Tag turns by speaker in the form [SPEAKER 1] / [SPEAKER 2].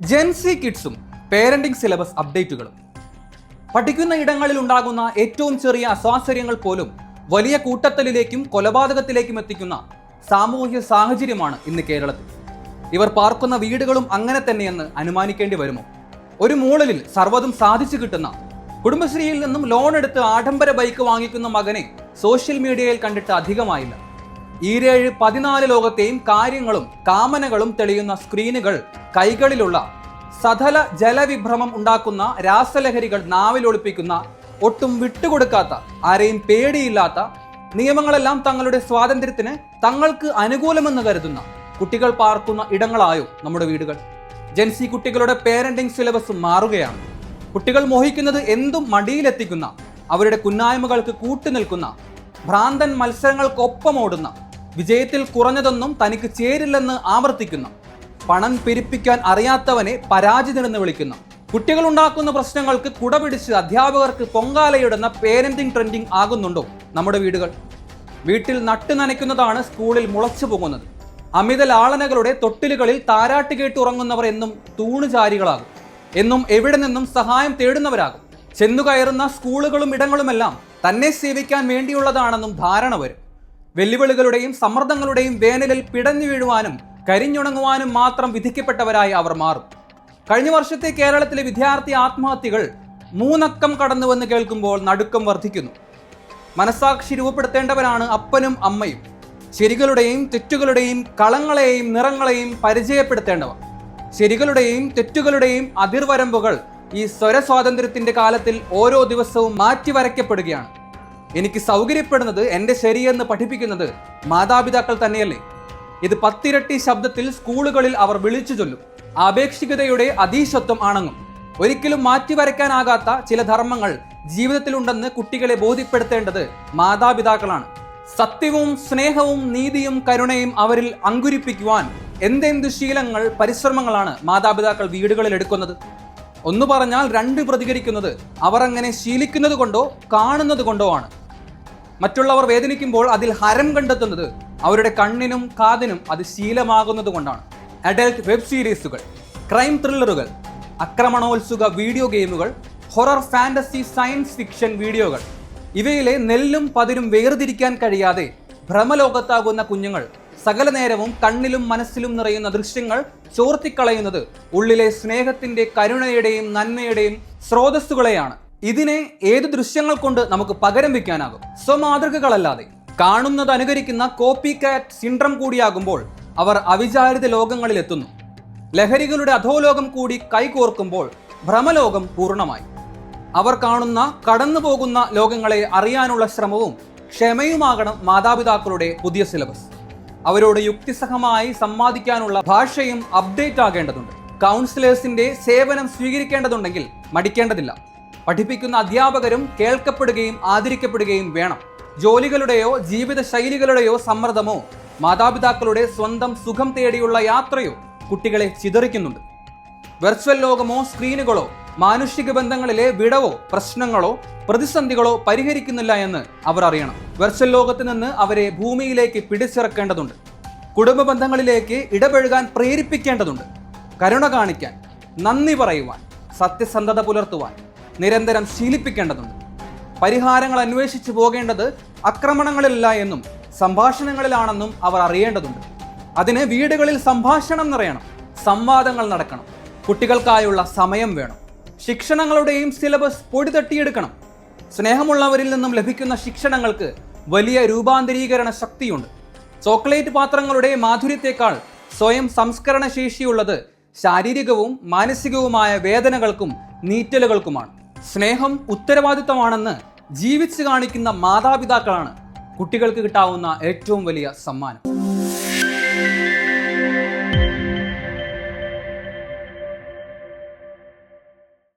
[SPEAKER 1] Jency കിഡ്സും parenting syllabus അപ്ഡേറ്റുകളും പഠിക്കുന്ന ഇടങ്ങളിൽ ഉണ്ടാകുന്ന ഏറ്റവും ചെറിയ അസ്വാസ്ഥര്യങ്ങൾ പോലും വലിയ കൂട്ടത്തലിലേക്കും കൊലപാതകത്തിലേക്കും എത്തിക്കുന്ന സാമൂഹ്യ സാഹചര്യമാണ് ഇന്ന് കേരളത്തിൽ. ഇവർ പാർക്കുന്ന വീടുകളും അങ്ങനെ തന്നെയെന്ന് അനുമാനിക്കേണ്ടി വരുമോ? ഒരു മൂളലിൽ സർവതും സാധിച്ചു കിട്ടുന്ന കുടുംബശ്രീയിൽ നിന്നും ലോൺ എടുത്ത് ആഡംബര ബൈക്ക് വാങ്ങിക്കുന്ന മകനെ സോഷ്യൽ മീഡിയയിൽ കണ്ടിട്ട് അധികമായില്ല. ഈരേഴ് പതിനാല് ലോകത്തെയും കാര്യങ്ങളും കാമനകളും തെളിയുന്ന സ്ക്രീനുകൾ കൈകളിലുള്ള സഥല ജലവിഭ്രമം ഉണ്ടാക്കുന്ന രാസലഹരികൾ നാവിലൊളിപ്പിക്കുന്ന ഒട്ടും വിട്ടുകൊടുക്കാത്ത ആരെയും പേടിയില്ലാത്ത നിയമങ്ങളെല്ലാം തങ്ങളുടെ സ്വാതന്ത്ര്യത്തിന് തങ്ങൾക്ക് അനുകൂലമെന്ന് കരുതുന്ന കുട്ടികൾ പാർക്കുന്ന ഇടങ്ങളായോ നമ്മുടെ വീടുകൾ? ജെൻസി കുട്ടികളുടെ പേരന്റിംഗ് സിലബസ് മാറുകയാണ്. കുട്ടികൾ മോഹിക്കുന്നത് എന്തും മടിയിലെത്തിക്കുന്ന അവരുടെ കുന്നായ്മകൾക്ക് കൂട്ടുനിൽക്കുന്ന ഭ്രാന്തൻ മത്സരങ്ങൾക്കൊപ്പം ഓടുന്ന വിജയത്തിൽ കുറഞ്ഞതൊന്നും തനിക്ക് ചേരില്ലെന്ന് ആവർത്തിക്കുന്ന പണം പെരുപ്പിക്കാൻ അറിയാത്തവനെ പരാജിതനെന്ന് വിളിക്കുന്നു. കുട്ടികൾ ഉണ്ടാക്കുന്ന പ്രശ്നങ്ങൾക്ക് കുടപിടിച്ച് അധ്യാപകർക്ക് പൊങ്കാലയിടുന്ന പേരന്റിംഗ് ട്രെൻഡിങ് ആകുന്നുണ്ടോ നമ്മുടെ വീടുകൾ? വീട്ടിൽ നട്ടു നനയ്ക്കുന്നതാണ് സ്കൂളിൽ മുളച്ചു പോകുന്നത് അമിത ലാളനകളുടെ തൊട്ടിലുകളിൽ താരാട്ട് കേട്ട് ഉറങ്ങുന്നവർ എന്നും തൂണുചാരികളാകും. എന്നും എവിടെ നിന്നും സഹായം തേടുന്നവരാകും. ചെന്നു കയറുന്ന സ്കൂളുകളും ഇടങ്ങളുമെല്ലാം തന്നെ സേവിക്കാൻ വേണ്ടിയുള്ളതാണെന്നും ധാരണ വരും. വെല്ലുവിളികളുടെയും സമ്മർദ്ദങ്ങളുടെയും വേനലിൽ പിടഞ്ഞു വീഴുവാനും കരിഞ്ഞുണങ്ങുവാനും മാത്രം വിധിക്കപ്പെട്ടവരായി അവർ മാറും. കഴിഞ്ഞ വർഷത്തെ കേരളത്തിലെ വിദ്യാർത്ഥി ആത്മഹത്യകൾ മൂന്നക്കം കടന്നുവെന്ന് കേൾക്കുമ്പോൾ നടുക്കം വർദ്ധിക്കുന്നു. മനസാക്ഷി രൂപപ്പെടുത്തേണ്ടവരാണ് അപ്പനും അമ്മയും. ശരികളുടെയും തെറ്റുകളുടെയും കളങ്ങളെയും നിറങ്ങളെയും പരിചയപ്പെടുത്തേണ്ടവർ. ശരികളുടെയും തെറ്റുകളുടെയും അതിർവരമ്പുകൾ ഈ സ്വരസ്വാതന്ത്ര്യത്തിന്റെ കാലത്തിൽ ഓരോ ദിവസവും മാറ്റി വരയ്ക്കപ്പെടുകയാണ് എനിക്ക് സൗകര്യപ്പെടുന്നത് എന്റെ ശരിയെന്ന് പഠിപ്പിക്കുന്നത് മാതാപിതാക്കൾ തന്നെയല്ലേ? ഇത് പത്തിരട്ടി ശബ്ദത്തിൽ സ്കൂളുകളിൽ അവർ വിളിച്ചു ചൊല്ലും. ആപേക്ഷികതയുടെ അതീശത്വം ആണെന്നും ഒരിക്കലും മാറ്റിവരയ്ക്കാനാകാത്ത ചില ധർമ്മങ്ങൾ ജീവിതത്തിലുണ്ടെന്ന് കുട്ടികളെ ബോധ്യപ്പെടുത്തേണ്ടത് മാതാപിതാക്കളാണ്. സത്യവും സ്നേഹവും നീതിയും കരുണയും അവരിൽ അങ്കുരിപ്പിക്കുവാൻ എന്തെന്ത് ശീലങ്ങൾ പരിശ്രമങ്ങളാണ് മാതാപിതാക്കൾ വീടുകളിൽ എടുക്കുന്നത്? ഒന്ന് പറഞ്ഞാൽ രണ്ട് പ്രതികരിക്കുന്നത് അവർ അങ്ങനെ ശീലിക്കുന്നത് കൊണ്ടോ കാണുന്നത് കൊണ്ടോ ആണ്. മറ്റുള്ളവർ വേദനിക്കുമ്പോൾ അതിൽ ഹരം കണ്ടെത്തുന്നത് അവരുടെ കണ്ണിനും കാതിനും അത് ശീലമാകുന്നത് കൊണ്ടാണ്. അഡൽട്ട് വെബ് സീരീസുകൾ ക്രൈം ത്രില്ലറുകൾ അക്രമണോത്സുക വീഡിയോ ഗെയിമുകൾ ഹൊറർ ഫാന്റസി സയൻസ് ഫിക്ഷൻ വീഡിയോകൾ. ഇവയിലെ നെല്ലും പതിരും വേർതിരിക്കാൻ കഴിയാതെ ഭ്രമലോകത്താകുന്ന കുഞ്ഞുങ്ങൾ സകല നേരവും കണ്ണിലും മനസ്സിലും നിറയുന്ന ദൃശ്യങ്ങൾ ചോർത്തിക്കളയുന്നത് ഉള്ളിലെ സ്നേഹത്തിന്റെ കരുണയുടെയും നന്മയുടെയും സ്രോതസ്സുകളെയാണ്. ഇതിനെ ഏത് ദൃശ്യങ്ങൾ കൊണ്ട് നമുക്ക് പകരം വയ്ക്കാനാകും? സ്വമാതൃകകളല്ലാതെ. കാണുന്നത് അനുകരിക്കുന്ന കോപ്പി കാറ്റ് സിൻഡ്രം കൂടിയാകുമ്പോൾ അവർ അവിചാരിത ലോകങ്ങളിൽ എത്തുന്നു ലഹരികളുടെ അധോലോകം കൂടി കൈകോർക്കുമ്പോൾ ഭ്രമലോകം പൂർണമായി. അവർ കാണുന്ന കടന്നു പോകുന്ന ലോകങ്ങളെ അറിയാനുള്ള ശ്രമവും ക്ഷമയുമാകണം മാതാപിതാക്കളുടെ പുതിയ സിലബസ്. അവരോട് യുക്തിസഹമായി സംവാദിക്കാനുള്ള ഭാഷയും അപ്ഡേറ്റ് ആകേണ്ടതുണ്ട്. കൗൺസിലേഴ്സിന്റെ സേവനം സ്വീകരിക്കേണ്ടതുണ്ടെങ്കിൽ മടിക്കേണ്ടതില്ല. പഠിപ്പിക്കുന്ന അധ്യാപകരും കേൾക്കപ്പെടുകയും ആദരിക്കപ്പെടുകയും വേണം. ജോലികളുടെയോ ജീവിത ശൈലികളുടെയോ സമ്മർദ്ദമോ മാതാപിതാക്കളുടെ സ്വന്തം സുഖം തേടിയുള്ള യാത്രയോ കുട്ടികളെ ചിതറിക്കുന്നുണ്ട്. വെർച്വൽ ലോകമോ സ്ക്രീനുകളോ മാനുഷിക ബന്ധങ്ങളിലെ വിടവോ പ്രശ്നങ്ങളോ പ്രതിസന്ധികളോ പരിഹരിക്കുന്നില്ല എന്ന് അവർ അറിയണം. വെർച്വൽ ലോകത്ത് നിന്ന് അവരെ ഭൂമിയിലേക്ക് പിടിച്ചിറക്കേണ്ടതുണ്ട്. കുടുംബ ബന്ധങ്ങളിലേക്ക് ഇടപഴകാൻ പ്രേരിപ്പിക്കേണ്ടതുണ്ട്. കരുണ കാണിക്കാൻ നന്ദി പറയുവാൻ സത്യസന്ധത പുലർത്തുവാൻ നിരന്തരം ശീലിപ്പിക്കേണ്ടതുണ്ട്. പരിഹാരങ്ങൾ അന്വേഷിച്ചു പോകേണ്ടത് ആക്രമണങ്ങളിലല്ല എന്നും സംഭാഷണങ്ങളിലാണെന്നും അവർ അറിയേണ്ടതുണ്ട്. അതിന് വീടുകളിൽ സംഭാഷണം നിറയണം സംവാദങ്ങൾ നടക്കണം കുട്ടികൾക്കായുള്ള സമയം വേണം ശിക്ഷണങ്ങളുടെയും സിലബസ് പൊടി തട്ടിയെടുക്കണം. സ്നേഹമുള്ളവരിൽ നിന്നും ലഭിക്കുന്ന ശിക്ഷണങ്ങൾക്ക് വലിയ രൂപാന്തരീകരണ ശക്തിയുണ്ട്. ചോക്ലേറ്റ് പാത്രങ്ങളുടെ മാധുര്യത്തെക്കാൾ സ്വയം സംസ്കരണ ശേഷിയുള്ളത് ശാരീരികവും മാനസികവുമായ വേദനകൾക്കും നീറ്റലുകൾക്കുമാണ്. സ്നേഹം ഉത്തരവാദിത്തമാണെന്ന് ജീവിച്ച് കാണിക്കുന്ന മാതാപിതാക്കളാണ് കുട്ടികൾക്ക് കിട്ടാവുന്ന ഏറ്റവും വലിയ സമ്മാനം.